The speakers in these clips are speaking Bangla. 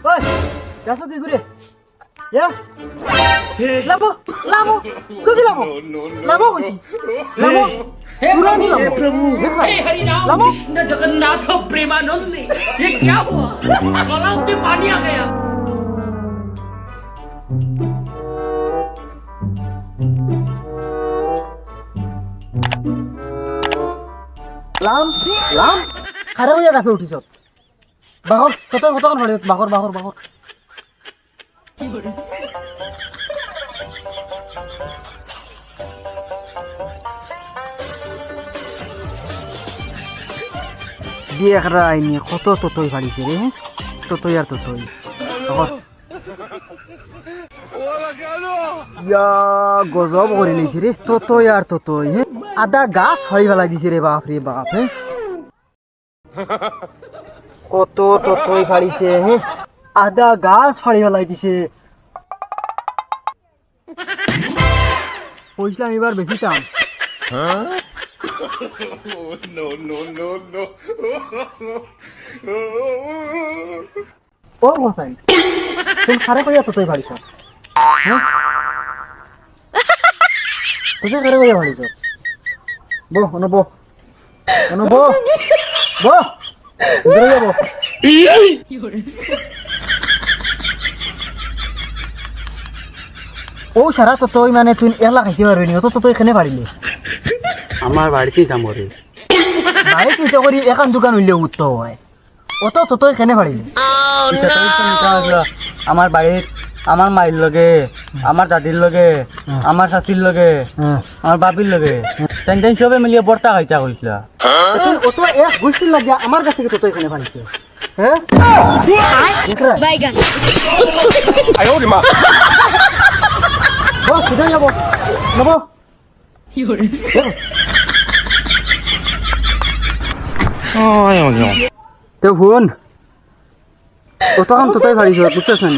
ওই যাচ্ছ কি করে ইয়া লামো লামো কোথায় লামো লামো বলছি লামো পুরা নি লামো প্রভু हे हरिनाम लामो कृष्ण जगन्नाथ प्रेमानंद ये क्या हुआ गलाव में पानी आ गया লাম লাম খারে হইয়া গাছে উঠিছ বাহর কত কতক্ষণ হরে বাহর বাহর বাহর দিয়ে একটা আইনি কত ততই ফাড়িছে রে ততই আর ততই। বাহর ইয়া, গজব করে লিছে রে ততই আর ততই আদা গাছ ফাড়ি ফেলাই দিছে রে বাপ রে বাপ হে কত ততই ফাড়িছে, হে? আদা গাছ ফাড়ি ফেলাই দিছে। পয়সা এবার বেশি দাম ও গোসাই তুমি খারে কইয়া ততই ফাড়িছ হ্যাঁ তুই খারে কইয়া ফাড়িছ বো অন বো অন ইধরে যাব ও সারা তো তুই মানে তুই এলা খাইতে পারবি নি তো তুই এখানে পারিলি আমার বাড়িতেই যাম রে ভাই চিন্তা করি এখান দোকান হইলে উত্তর হয় অত তো তুই এখানে পারিলি আমার বাড়িত আমার মায়ের লগে আমার দাদির লগে আমার শাশির লগে আমার বাপির লগে। তেন সবে মিলিয়ে বর্তা খাইতা কইছিল তুই অত এক ঘুষি লাগিয়া আমার কাছে তো তুই এখানে পারিছে হ্যাঁ? বাইগান। বো কোথায় যাব নেব। তো শুন অতক্ষণ তো তাই ভাবিছ বুঝছিস না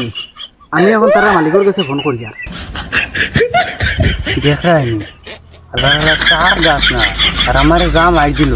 আমি এখন তারা মালিকের কাছে ফোন করি আর দেখায়নি কার গাছ না আর আমার জাম আই দিল।